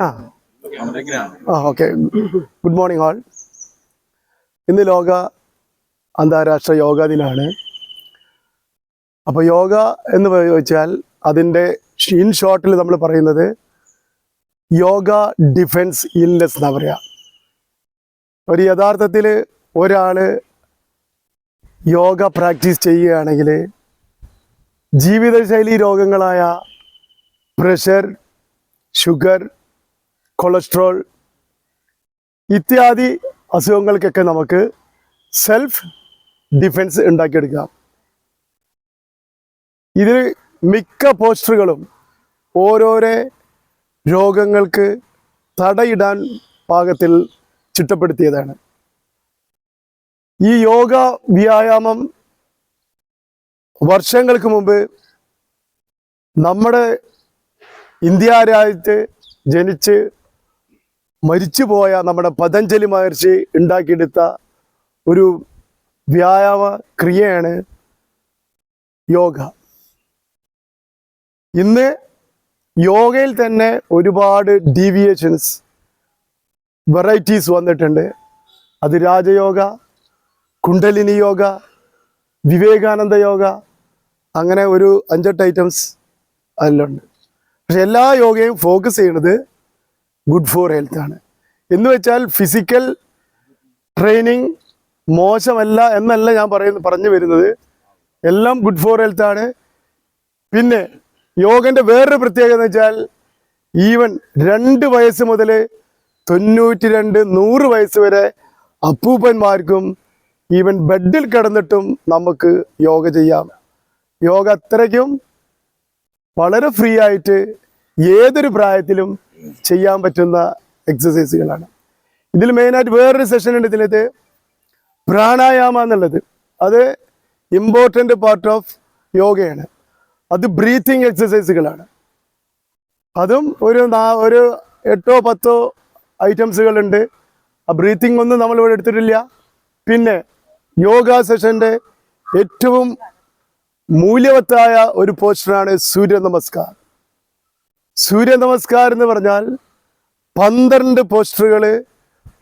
ആ. Okay. Good morning all ഇന്ന് ലോക അന്താരാഷ്ട്ര യോഗ ദിനമാണ് അപ്പോൾ യോഗ എന്ന് ചോദിച്ചാൽ അതിന്റെ ഇൻ ഷോർട്ടിൽ നമ്മൾ പറയുന്നത് യോഗ ഡിഫെൻസ് ഇൽനെസ് എന്നാ പറയുക ഒരു യഥാർത്ഥത്തിൽ ഒരാൾ യോഗ പ്രാക്ടീസ് ചെയ്യുകയാണെങ്കിൽ ജീവിതശൈലി രോഗങ്ങളായ പ്രഷർ ഷുഗർ കൊളസ്ട്രോൾ ഇത്യാദി അസുഖങ്ങൾക്കൊക്കെ നമുക്ക് സെൽഫ് ഡിഫെൻസ് ഉണ്ടാക്കിയെടുക്കാം. ഇതിൽ മിക്ക പോസ്റ്ററുകളും ഓരോരോ രോഗങ്ങൾക്ക് തടയിടാൻ പാകത്തിൽ ചിട്ടപ്പെടുത്തിയതാണ്. ഈ യോഗ വ്യായാമം വർഷങ്ങൾക്ക് മുമ്പ് നമ്മുടെ ഇന്ത്യ രാജ്യത്ത് ജനിച്ച് മരിച്ചുപോയ നമ്മുടെ പതഞ്ജലി മഹർഷി ഉണ്ടാക്കിയെടുത്ത ഒരു വ്യായാമ ക്രിയയാണ് യോഗ. ഇന്ന് യോഗയിൽ തന്നെ ഒരുപാട് ഡീവിയേഷൻസ് വെറൈറ്റീസ് വന്നിട്ടുണ്ട്. അത് രാജയോഗ കുണ്ടലിനി യോഗ വിവേകാനന്ദ യോഗ അങ്ങനെ ഒരു അഞ്ചെട്ട് ഐറ്റംസ് അതിലുണ്ട്. പക്ഷെ എല്ലാ യോഗയും ഫോക്കസ് ചെയ്യുന്നത് ഗുഡ് ഫോർ ഹെൽത്ത് ആണ്. എന്ന് വെച്ചാൽ ഫിസിക്കൽ ട്രെയിനിങ് മോശമല്ല എന്നല്ല ഞാൻ പറയുന്ന പറഞ്ഞു വരുന്നത്. എല്ലാം ഗുഡ് ഫോർ ഹെൽത്ത് ആണ്. പിന്നെ യോഗന്റെ വേറൊരു പ്രത്യേകത എന്ന് വെച്ചാൽ ഈവൻ രണ്ട് വയസ്സ് മുതൽ തൊണ്ണൂറ്റി രണ്ട് നൂറ് വയസ്സ് വരെ അപ്പൂപ്പന്മാർക്കും ഈവൻ ബെഡിൽ കിടന്നിട്ടും നമുക്ക് യോഗ ചെയ്യാം. യോഗ അത്രയ്ക്കും വളരെ ഫ്രീ ആയിട്ട് ഏതൊരു പ്രായത്തിലും ചെയ്യാൻ പറ്റുന്ന എക്സസൈസുകളാണ് ഇതിൽ മെയിനായിട്ട് വേറൊരു സെഷൻ ഉണ്ട് ഇതിനകത്ത് പ്രാണായാമ എന്നുള്ളത്. അത് ഇമ്പോർട്ടന്റ് പാർട്ട് ഓഫ് യോഗയാണ്. അത് ബ്രീത്തിങ് എക്സസൈസുകളാണ് അതും ഒരു നാ- ഒരു എട്ടോ പത്തോ ഐറ്റംസുകളുണ്ട് ആ ബ്രീത്തിങ് ഒന്നും നമ്മൾ ഇവിടെ എടുത്തിട്ടില്ല. പിന്നെ യോഗ സെഷന്റെ ഏറ്റവും മൂല്യവത്തായ ഒരു പോസ്റ്ററാണ് സൂര്യ നമസ്കാർ സൂര്യ നമസ്കാരം എന്ന് പറഞ്ഞാൽ പന്ത്രണ്ട് പോസ്റ്ററുകൾ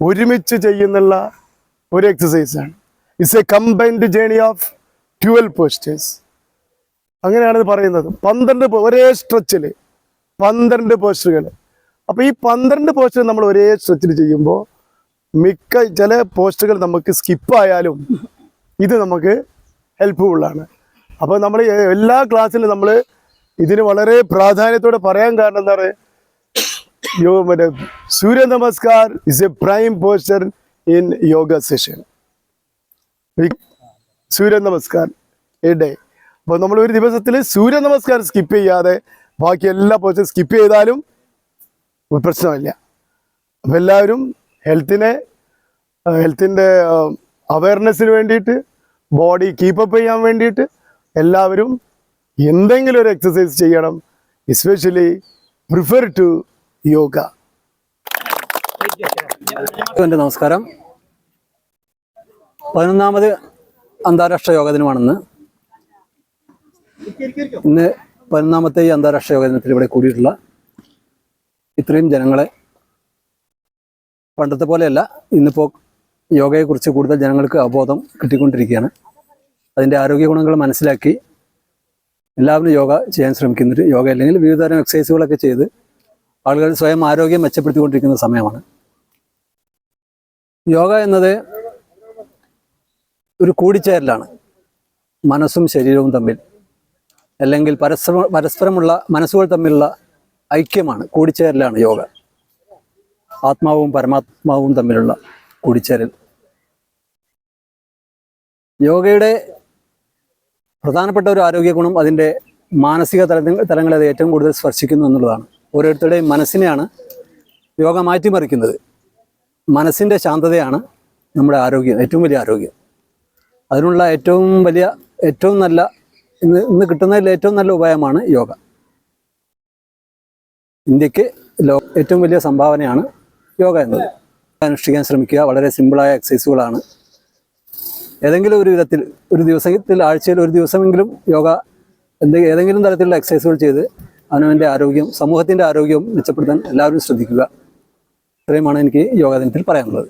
ഒരുമിച്ച് ചെയ്യുന്നുള്ള ഒരു എക്സസൈസാണ് it's a combined journey of twelve postures അങ്ങനെയാണ് പറയുന്നത്. പന്ത്രണ്ട് ഒരേ സ്ട്രെച്ചിൽ പന്ത്രണ്ട് പോസ്റ്ററുകൾ അപ്പോൾ ഈ പന്ത്രണ്ട് പോസ്റ്റർ നമ്മൾ ഒരേ സ്ട്രെച്ചിൽ ചെയ്യുമ്പോൾ മിക്ക ചില പോസ്റ്ററുകൾ നമുക്ക് സ്കിപ്പായാലും ഇത് നമുക്ക് ഹെൽപ്ഫുള്ളാണ് അപ്പോൾ നമ്മൾ എല്ലാ ക്ലാസ്സിലും നമ്മൾ ഇതിന് വളരെ പ്രാധാന്യത്തോടെ പറയാൻ കാരണം എന്താ പറയുക മറ്റേ Surya Namaskar is a prime posture in yoga session. Surya Namaskar a day. അപ്പോൾ നമ്മൾ ഒരു ദിവസത്തിൽ സൂര്യ നമസ്കാരം സ്കിപ്പ് ചെയ്യാതെ ബാക്കി എല്ലാ പോസ്റ്റും സ്കിപ്പ് ചെയ്താലും ഒരു പ്രശ്നമില്ല. അപ്പം എല്ലാവരും ഹെൽത്തിനെ ഹെൽത്തിന്റെ അവയർനെസ്സിന് വേണ്ടിയിട്ട് ബോഡി കീപ്പപ്പ് ചെയ്യാൻ വേണ്ടിയിട്ട് എല്ലാവരും എന്തെങ്കിലും ഒരു എക്സസൈസ് ചെയ്യണം. എസ്പെഷ്യലി പ്രിഫർ ടു യോഗ എന്റെ നമസ്കാരം. പതിനൊന്നാമത് അന്താരാഷ്ട്ര യോഗ ദിനമാണെന്ന്. ഇന്ന് പതിനൊന്നാമത്തെ ഈ അന്താരാഷ്ട്ര യോഗ ദിനത്തിൽ ഇവിടെ കൂടിയിട്ടുള്ള ഇത്രയും ജനങ്ങളെ പണ്ടത്തെ പോലെയല്ല ഇന്നിപ്പോൾ യോഗയെക്കുറിച്ച് കൂടുതൽ ജനങ്ങൾക്ക് അവബോധം കിട്ടിക്കൊണ്ടിരിക്കുകയാണ്. അതിന്റെ ആരോഗ്യ ഗുണങ്ങൾ മനസ്സിലാക്കി എല്ലാവരും യോഗ ചെയ്യാൻ ശ്രമിക്കുന്നുണ്ട്. യോഗ അല്ലെങ്കിൽ വിവിധ തരം എക്സസൈസുകളൊക്കെ ചെയ്ത് ആളുകൾ സ്വയം ആരോഗ്യം മെച്ചപ്പെടുത്തിക്കൊണ്ടിരിക്കുന്ന സമയമാണ്. യോഗ എന്നത് ഒരു കൂടിച്ചേരലാണ്. മനസ്സും ശരീരവും തമ്മിൽ അല്ലെങ്കിൽ പരസ്പര പരസ്പരമുള്ള മനസ്സുകൾ തമ്മിലുള്ള ഐക്യമാണ് കൂടിച്ചേരലാണ് യോഗ. ആത്മാവും പരമാത്മാവും തമ്മിലുള്ള കൂടിച്ചേരൽ. യോഗയുടെ പ്രധാനപ്പെട്ട ഒരു ആരോഗ്യ ഗുണം അതിന്റെ മാനസിക തലങ്ങൾ തലങ്ങളെ അത് ഏറ്റവും കൂടുതൽ സ്പർശിക്കുന്നു എന്നുള്ളതാണ്. ഓരോരുത്തരുടെയും മനസ്സിനെയാണ് യോഗ മാറ്റിമറിക്കുന്നത്. മനസ്സിന്റെ ശാന്തതയാണ് നമ്മുടെ ആരോഗ്യം ഏറ്റവും വലിയ ആരോഗ്യം. അതിനുള്ള ഏറ്റവും വലിയ ഏറ്റവും നല്ല ഇന്ന് ഇന്ന് കിട്ടുന്നതിൽ ഏറ്റവും നല്ല ഉപായമാണ് യോഗ. ഇന്ത്യയ്ക്ക് ലോ ഏറ്റവും വലിയ സംഭാവനയാണ് യോഗ എന്നത്. അനുഷ്ഠിക്കാൻ ശ്രമിക്കുക. വളരെ സിമ്പിളായ എക്സസൈസുകളാണ്. ഏതെങ്കിലും ഒരു വിധത്തിൽ ഒരു ദിവസത്തിൽ ആഴ്ചയിൽ ഒരു ദിവസമെങ്കിലും യോഗ എന്തെങ്കിലും ഏതെങ്കിലും തരത്തിലുള്ള എക്സസൈസുകൾ ചെയ്ത് അവനവന്റെ ആരോഗ്യം സമൂഹത്തിന്റെ ആരോഗ്യം മെച്ചപ്പെടുത്താൻ എല്ലാവരും ശ്രദ്ധിക്കുക. ഇത്രയുമാണ് എനിക്ക് യോഗാ ദിനത്തിൽ പറയാനുള്ളത്.